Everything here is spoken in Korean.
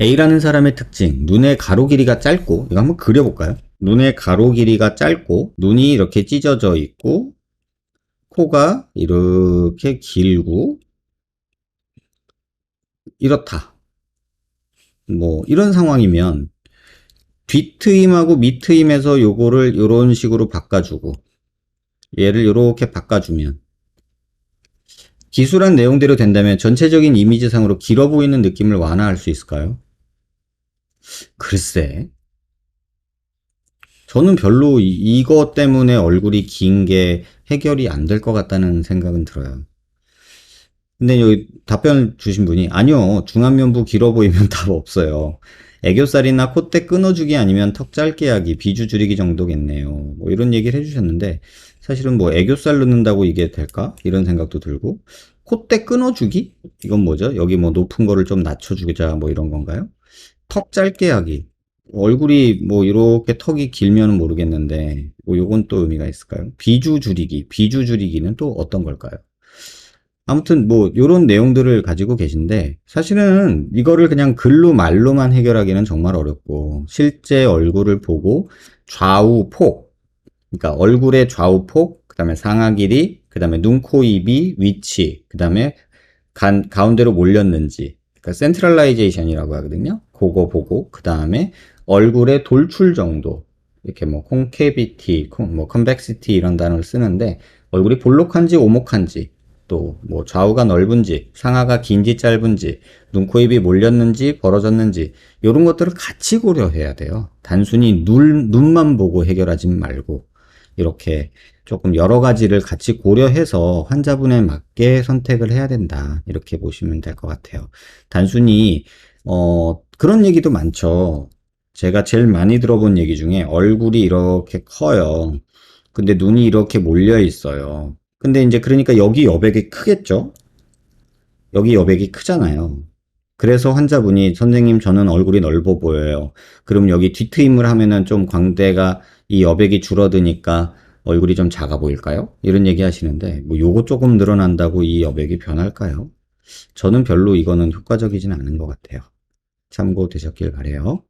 A라는 사람의 특징, 눈의 가로 길이가 짧고, 이거 한번 그려볼까요? 눈의 가로 길이가 짧고, 눈이 이렇게 찢어져 있고, 코가 이렇게 길고, 이렇다. 뭐, 이런 상황이면, 뒷트임하고 밑트임에서 요거를 요런 식으로 바꿔주고, 얘를 요렇게 바꿔주면, 기술한 내용대로 된다면 전체적인 이미지상으로 길어 보이는 느낌을 완화할 수 있을까요? 글쎄. 저는 별로 이- 이거 때문에 얼굴이 긴 게 해결이 안 될 것 같다는 생각은 들어요. 근데 여기 답변 주신 분이 아니요 중안면부 길어 보이면 답 없어요. 애교살이나 콧대 끊어주기 아니면 턱 짧게 하기 비주 줄이기 정도겠네요. 뭐 이런 얘기를 해주셨는데 사실은 뭐 애교살 넣는다고 이게 될까 이런 생각도 들고 콧대 끊어주기 이건 뭐죠? 여기 뭐 높은 거를 좀 낮춰주자 뭐 이런 건가요? 턱 짧게 하기 얼굴이 뭐 이렇게 턱이 길면 모르겠는데 뭐 요건 또 의미가 있을까요? 비주 줄이기 비주 줄이기는 또 어떤 걸까요? 아무튼 뭐 요런 내용들을 가지고 계신데 사실은 이거를 그냥 글로 말로만 해결하기는 정말 어렵고 실제 얼굴을 보고 좌우 폭 그러니까 얼굴의 좌우 폭 그다음에 상하 길이 그다음에 눈, 코, 입이 위치 그다음에 간, 가운데로 몰렸는지 그러니까 센트럴라이제이션이라고 하거든요. 그거 보고 그 다음에 얼굴의 돌출 정도 이렇게 뭐 콘케비티, 콘- 뭐 컨벡시티 이런 단어를 쓰는데 얼굴이 볼록한지 오목한지 또 뭐 좌우가 넓은지 상하가 긴지 짧은지 눈, 코, 입이 몰렸는지 벌어졌는지 이런 것들을 같이 고려해야 돼요. 단순히 눈, 눈만 보고 해결하지 말고 이렇게 조금 여러 가지를 같이 고려해서 환자분에 맞게 선택을 해야 된다. 이렇게 보시면 될 것 같아요. 단순히 어 그런 얘기도 많죠. 제가 제일 많이 들어본 얘기 중에 얼굴이 이렇게 커요. 근데 눈이 이렇게 몰려 있어요. 근데 이제 그러니까 여기 여백이 크겠죠? 여기 여백이 크잖아요. 그래서 환자분이 선생님 저는 얼굴이 넓어 보여요. 그럼 여기 뒤트임을 하면은 좀 광대가 이 여백이 줄어드니까 얼굴이 좀 작아 보일까요? 이런 얘기 하시는데 뭐 요거 조금 늘어난다고 이 여백이 변할까요? 저는 별로 이거는 효과적이진 않은 것 같아요. 참고되셨길 바래요.